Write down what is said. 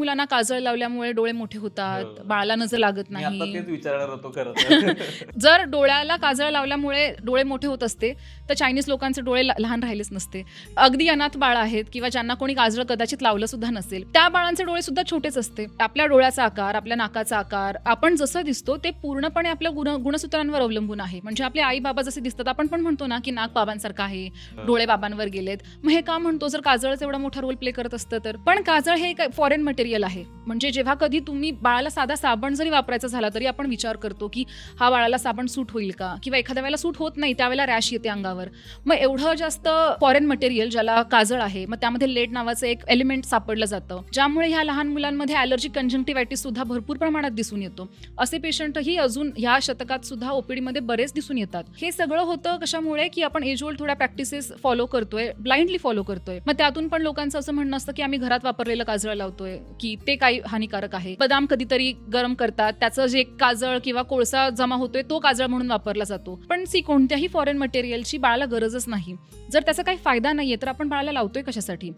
मुलांना काजळ लावल्यामुळे डोळे मोठे होतात हो. बाळाला नजर लागत मी आता नाही. तेच विचारणार होतो खरं तर. जर डोळ्याला काजळ लावल्यामुळे डोळे मोठे होत असते तर चायनीज लोकांचे डोळे ला- लहान राहिलेच नसते. अगदी अनाथ बाळ आहेत किंवा ज्यांना कोणी काजळ कदाचित लावलं सुद्धा नसेल त्या बाळांचे डोळे सुद्धा छोटेच असते. आपल्या डोळ्याचा आकार आपल्या नाकाचा आकार आपण जसं दिसतो ते पूर्णपणे आपल्या गुण गुणसूत्रांवर अवलंबून आहे. म्हणजे आपले आई बाबा जसे दिसतात आपण पण म्हणतो ना की नाक बाबांसारखं आहे डोळे बाबांवर गेलेत. मग हे का म्हणतो? जर काजळच एवढा मोठा रोल प्ले करत असतं तर. पण काजळ हे फॉरेन मटेरियल आहे. म्हणजे जेव्हा कधी तुम्ही बाळाला साधा साबण जरी वापरायचा झाला तरी आपण विचार करतो की हा बाळाला साबण सूट होईल का? किंवा एखाद्या वेळेला सूट होत नाही त्यावेळेला रॅश येते अंगावर. मग एवढं जास्त फॉरेन मटेरियल ज्याला काजळ आहे मग त्यामध्ये लेड नावाचं एक एलिमेंट सापडलं जातं. ज्यामुळे ह्या लहान मुलांमध्ये ॲलर्जिक कंजंक्टिव्हायटिस सुद्धा भरपूर प्रमाणात दिसून येतो. असे पेशंटही अजून ह्या शतकात सुद्धा ओपीडी मध्ये बरेच दिसून येतात. हे सगळं होतं कशामुळे? की आपण एज ओल्ड थोड्या प्रॅक्टिसेस फॉलो करतोय ब्लाइंडली फॉलो करतोय. मग त्यातून पण लोकांचं असं म्हणणं असतं की आम्ही घरात वापरलेलं काजळ लावतोय. की ते काही हानिकारक आहे. बदाम कधीतरी गरम करतात. त्याचं जे काजळ किंवा कोळसा जमा होतोय तो काजळ म्हणून वापरला जातो. पण सी कोणत्याही फॉरेन मटेरियलची बाळाला गरजच नाही. जर त्याचा काही फायदा नाहीये तर आपण बाळाला लावतोय कशासाठी?